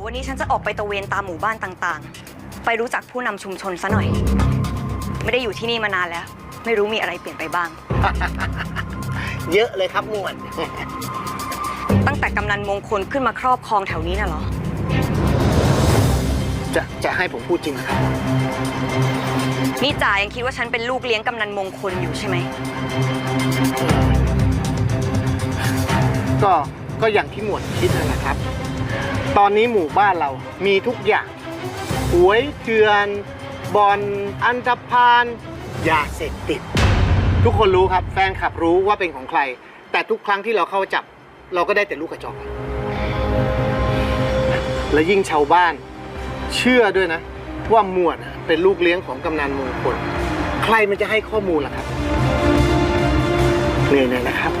ยววันนี้ฉันจะออกไปตระเวนตามหมู่บ้านต่างๆ ไปรู้จักผู้นำชุมชนซะหน่อย ไม่ได้อยู่ที่นี่มานานแล้ว ไม่รู้มีอะไรเปลี่ยนไปบ้าง เยอะเลยครับหมวด ตั้งแต่กำนันมงคลขึ้นมาครอบครองแถวนี้น่ะเหรอ จะจะให้ผมพูดจริงนะครับ นี่จ่ายังคิดว่าฉันเป็นลูกเลี้ยงกำนันมงคลอยู่ใช่ไหม ก็ก็อย่างที่หมวดคิดนั่นแหละครับ ตอนนี้หมู่บ้านเรามีทุกอย่างหวยเถื่อนบอลอันธพาลยาเสพติด ทุกคนรู้ครับแฟนขับรู้ว่าเป็นของใคร แต่ทุกครั้งที่เราเข้าจับ เราก็ได้แต่ลูกกระจอกและยิ่งชาวบ้าน เชื่อด้วยนะ ว่าหมวดเป็นลูกเลี้ยงของกำนันมงคลใครมันจะให้ข้อมูลล่ะครับเหนื่อยหน่อยนะครับ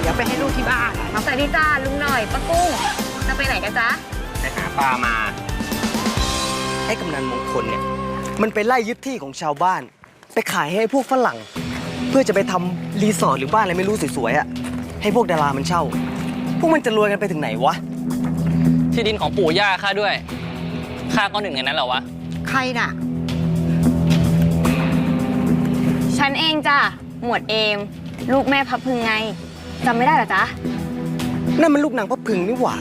เดี๋ยวไปให้ลูกที่บ้านสวัสดีจ้าลุงหน่อยป้ากุ้งจะไปไหนกันจ๊ะไปหาปลามาไอ้กำนันมงคลเนี่ย มันไปไล่ยึดที่ของชาวบ้าน ไปขายให้พวกฝรั่ง เพื่อจะไปทำรีสอร์ทหรือบ้านอะไรไม่รู้สวยๆอะให้พวกดารามันเช่า พวกมันจะรวยกันไปถึงไหนวะ ที่ดินของปู่ย่าข้าด้วย ข้าก็หนึ่งในนั้นเหรอวะ ใครน่ะ ฉันเองจ้ะหมวดเอม ลูกแม่พับพึงไงจำไม่ได้เหรอจ๊ะ นั่นมันลูกนางพระพึงนี่หว่า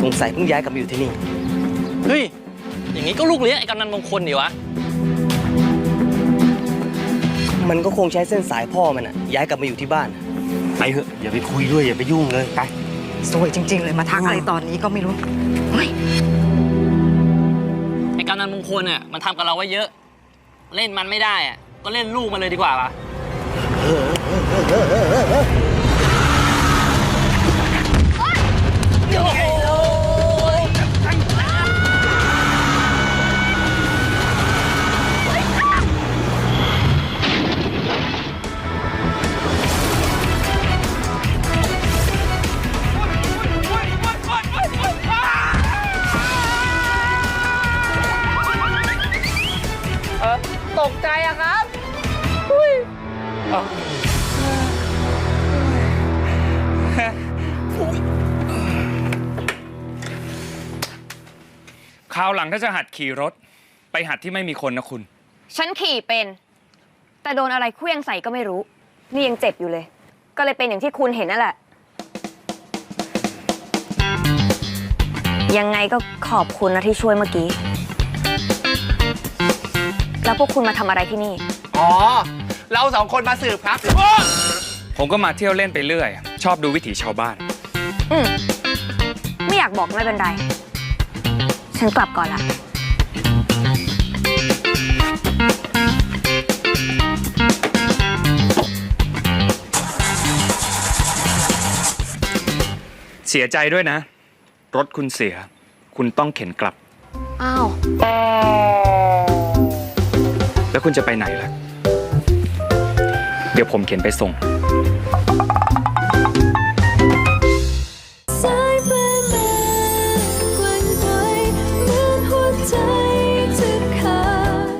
สงสัยเพิ่งย้ายกลับมาอยู่ที่นี่ เฮ้ย อย่างนี้ก็ลูกเลี้ยงไอ้กำนันมงคลดิวะ มันก็คงใช้เส้นสายพ่อมันอะย้ายกลับมาอยู่ที่บ้าน ไปเถอะอย่าไปคุยด้วยอย่าไปยุ่งเลยไป สวยจริง ๆ เลยมาทักอะไรตอนนี้ก็ไม่รู้เฮ้ยไอ้กำนันมงคลเนี่ยมันทำกับเราไว้เยอะ เล่นมันไม่ได้อะก็เล่นลูกมันเลยดีกว่าปะ ต คราวหลังถ้าจะหัดขี่รถ ไปหัดที่ไม่มีคนนะคุณ ฉันขี่เป็น แต่โดนอะไรเคลื่องใส่ก็ไม่รู้ นี่ยังเจ็บอยู่เลย ก็เลยเป็นอย่างที่คุณเห็นนั่นแหละ ยังไงก็ขอบคุณนะที่ช่วยเมื่อกี้ แล้วพวกคุณมาทำอะไรที่นี่ อ๋อ เราสองคนมาสืบครับผมก็มาเที่ยวเล่นไปเรื่อย ชอบดูวิถีชาวบ้าน อืมไม่อยากบอกไม่เป็นไร ฉันกลับก่อนละ เสียใจด้วยนะ รถคุณเสีย คุณต้องเข็นกลับ อ้าว แล้วคุณจะไปไหนล่ะ เดี๋ยวผมเขียนไปส่ง